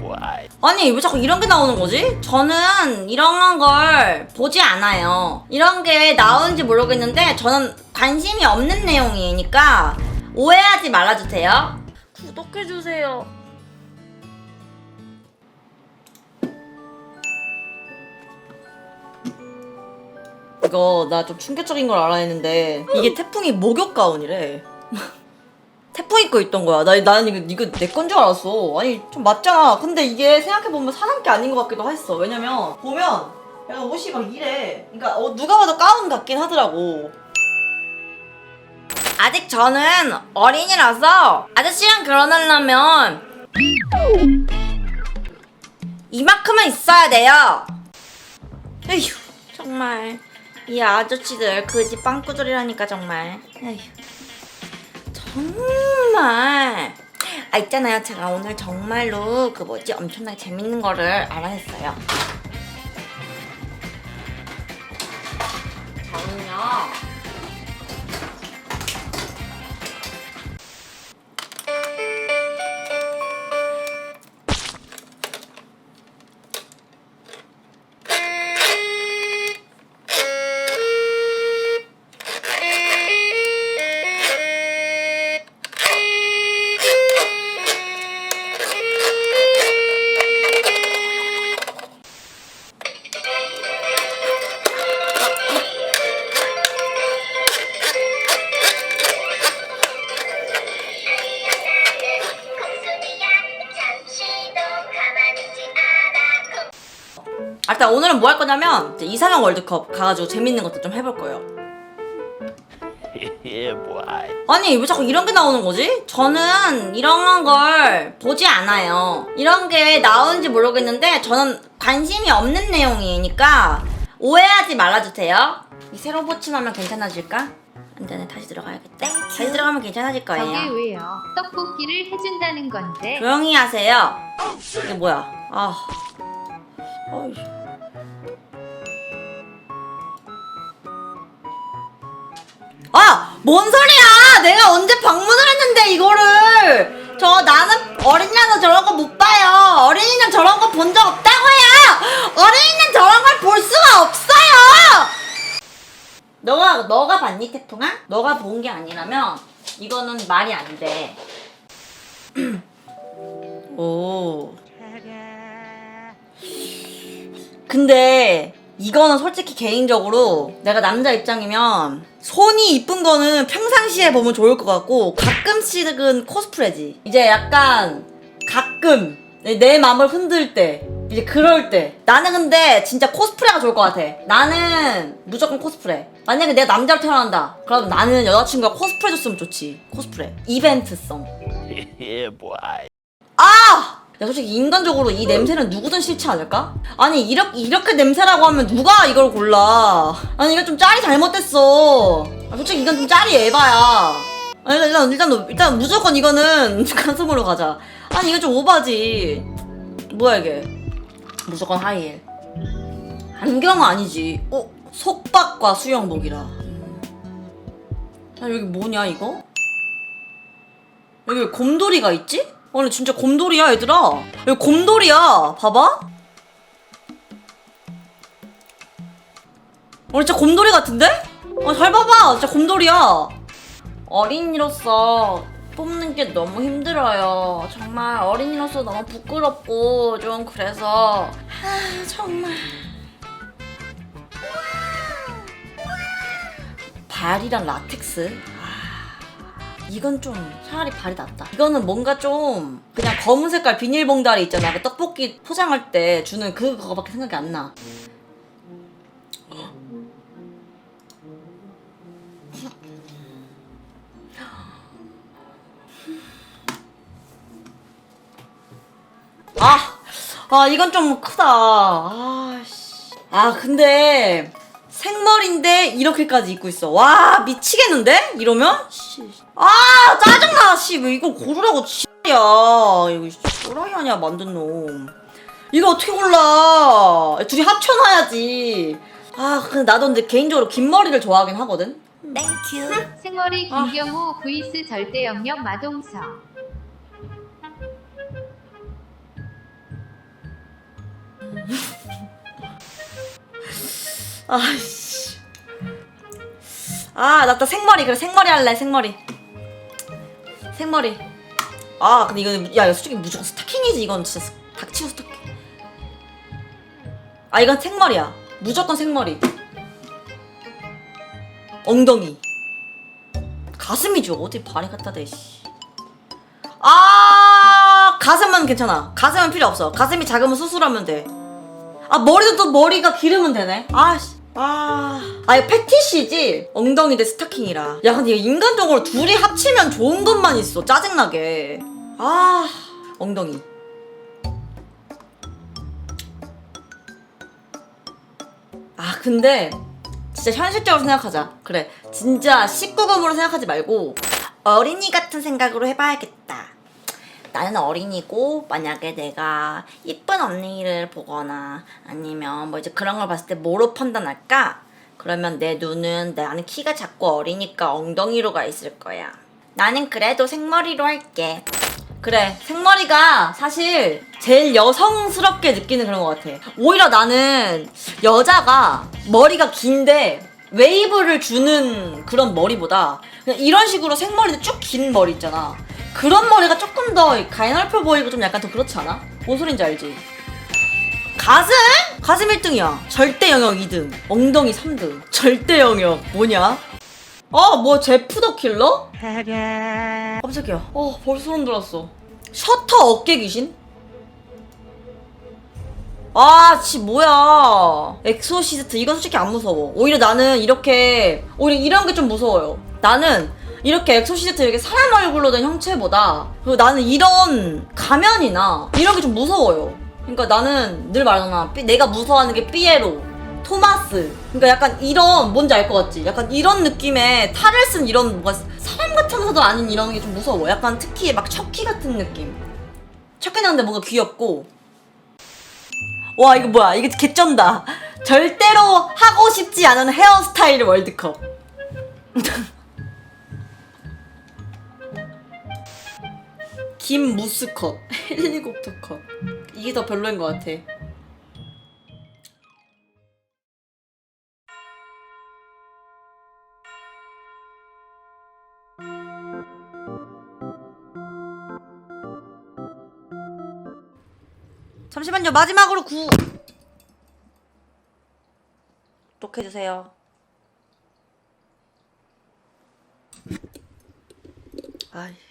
boy. 아니 왜 자꾸 이런 게 나오는 거지? 저는 이런 걸 보지 않아요. 이런 게 나오는지 모르겠는데 저는 관심이 없는 내용이니까 오해하지 말아주세요. 구독해주세요. 이거 나 좀 충격적인 걸 알아야 했는데 이게 태풍이 목욕 가운이래. 태풍 입고 있던 거야. 나, 나는 이거, 이거 내 건 줄 알았어. 아니, 좀 맞잖아. 근데 이게 생각해보면 사람 게 아닌 것 같기도 했어. 왜냐면, 보면, 약간 옷이 막 이래. 그러니까, 어, 누가 봐도 가운 같긴 하더라고. 아직 저는 어린이라서, 아저씨랑 결혼하려면, 이만큼은 있어야 돼요. 에휴, 정말. 이 아저씨들 그지 빵꾸들이라니까, 정말. 에휴. 정말 아 있잖아요. 제가 오늘 정말로 그 뭐지? 엄청나게 재밌는 거를 알아냈어요 아 아, 일단 오늘은 뭐 할 거냐면 이제 이상형 월드컵 가가지고 재밌는 것도 좀 해볼 거예요 Yeah, boy. 아니 왜 자꾸 이런 게 나오는 거지? 저는 이런 걸 보지 않아요. 이런 게 나오는지 모르겠는데 저는 관심이 없는 내용이니까 오해하지 말아주세요. 이 새로 보침하면 괜찮아질까? 안 되네 다시 들어가야겠다. 다시 들어가면 괜찮아질 저게 거예요. 왜요? 떡볶이를 해준다는 건데 조용히 하세요. 이게 뭐야? 아, 어이. 아, 뭔 소리야? 내가 언제 방문을 했는데 이거를 저 나는 어린이라서 저런 거 못 봐요. 어린이는 저런 거 본 적 없다고요. 어린이는 저런 걸 볼 수가 없어요. 너가 너가 봤니 태풍아? 너가 본 게 아니라면 이거는 말이 안 돼. 오. 근데 이거는 솔직히 개인적으로 내가 남자 입장이면 손이 이쁜 거는 평상시에 보면 좋을 것 같고 가끔씩은 코스프레지. 이제 약간 가끔 내, 내 마음을 흔들 때 이제 그럴 때 나는 근데 진짜 코스프레가 좋을 것 같아. 나는 무조건 코스프레. 만약에 내가 남자로 태어난다. 그럼 나는 여자친구가 코스프레 줬으면 좋지. 코스프레. 이벤트성. 아! 야, 솔직히 인간적으로 이 냄새는 누구든 싫지 않을까? 아니, 이렇게, 이렇게 냄새라고 하면 누가 이걸 골라? 아니, 이거 좀 짤이 잘못됐어. 아, 솔직히 이건 좀 짤이 에바야. 아니, 일단, 일단, 일단, 일단 무조건 이거는 가슴으로 가자. 아니, 이거 좀 오바지. 뭐야, 이게? 무조건 하이힐. 안경은 아니지. 어? 속박과 수영복이라. 아, 여기 뭐냐, 이거? 여기 왜 곰돌이가 있지? 아니 진짜 곰돌이야 얘들아? 여기 곰돌이야 봐봐. 아니 진짜 곰돌이 같은데? 아잘 봐봐 진짜 곰돌이야. 어린이로서 뽑는 게 너무 힘들어요. 정말 어린이로서 너무 부끄럽고 좀 그래서 하 정말. 발이랑 라텍스 이건 좀 차라리 발이 낫다. 이거는 뭔가 좀 그냥 검은 색깔 비닐봉다리 있잖아. 그 떡볶이 포장할 때 주는 그 그거밖에 생각이 안 나. 아, 아 이건 좀 크다. 아, 씨. 아 근데 생머리인데 이렇게까지 입고 있어. 와 미치겠는데? 이러면? 씨. 아 짜증나. 씨 왜 이걸 고르라고 씨야. 이거 또라이 아니야 만든 놈. 이거 어떻게 골라? 둘이 합쳐놔야지. 아 근데 나도 근데 개인적으로 긴 머리를 좋아하긴 하거든. 생머리 아. 김경호 vs 절대 영역 마동석 아이씨. 아, 나또 생머리. 그래, 생머리 할래, 생머리. 생머리. 아, 근데 이거는, 야, 이거 솔직히 무조건 스타킹이지. 이건 진짜 스- 닥치고 스타킹. 아, 이건 생머리야. 무조건 생머리. 엉덩이. 가슴이죠. 어디 발이 갖다 대, 씨. 아, 가슴은 괜찮아. 가슴은 필요 없어. 가슴이 작으면 수술하면 돼. 아 머리도 또 머리가 기르면 되네. 아씨. 아, 아 이거 패티시지? 엉덩이 대 스타킹이라. 야 근데 인간적으로 둘이 합치면 좋은 것만 있어. 짜증나게. 아, 엉덩이. 아 근데 진짜 현실적으로 생각하자. 그래, 진짜 19금으로 생각하지 말고 어린이 같은 생각으로 해봐야겠다. 나는 어린이고 만약에 내가 이쁜 언니를 보거나 아니면 뭐 이제 그런 걸 봤을 때 뭐로 판단할까? 그러면 내 눈은 나는 키가 작고 어리니까 엉덩이로 가 있을 거야. 나는 그래도 생머리로 할게. 그래 생머리가 사실 제일 여성스럽게 느끼는 그런 것 같아 오히려 나는 여자가 머리가 긴데 웨이브를 주는 그런 머리보다 그냥 이런 식으로 생머리도 쭉 긴 머리 있잖아 그런 머리가 조금 더 가인넓혀 보이고 좀 약간 더 그렇지 않아? 뭔 소린지 알지? 가슴? 가슴 1등이야 절대 영역 2등 엉덩이 3등 절대 영역 뭐냐? 어, 뭐 제프 더 킬러? 깜짝이야. 어, 벌써 소름 돋았어. 셔터 어깨 귀신? 아, 지 뭐야. 엑소시스트 이건 솔직히 안 무서워. 오히려 나는 이렇게 오히려 이런 게 좀 무서워요. 나는 이렇게 엑소시스트 이렇게 사람 얼굴로 된 형체보다 그리고 나는 이런 가면이나 이런 게 좀 무서워요. 그러니까 나는 늘 말하잖아. 삐- 내가 무서워하는 게 삐에로, 토마스. 그러니까 약간 이런 뭔지 알 것 같지? 약간 이런 느낌의 탈을 쓴 이런 뭔가 사람 같으면서도 아닌 이런 게 좀 무서워. 약간 특히 막 척키 같은 느낌. 척키는 근데 뭔가 귀엽고. 와 이거 뭐야? 이거 개쩐다. 절대로 하고 싶지 않은 헤어스타일 월드컵. 김무스 컷, 헬리콥터 컷. 이게 더 별로인 것 같아. 잠시만요. 마지막으로 구. 구독해주세요. 아이.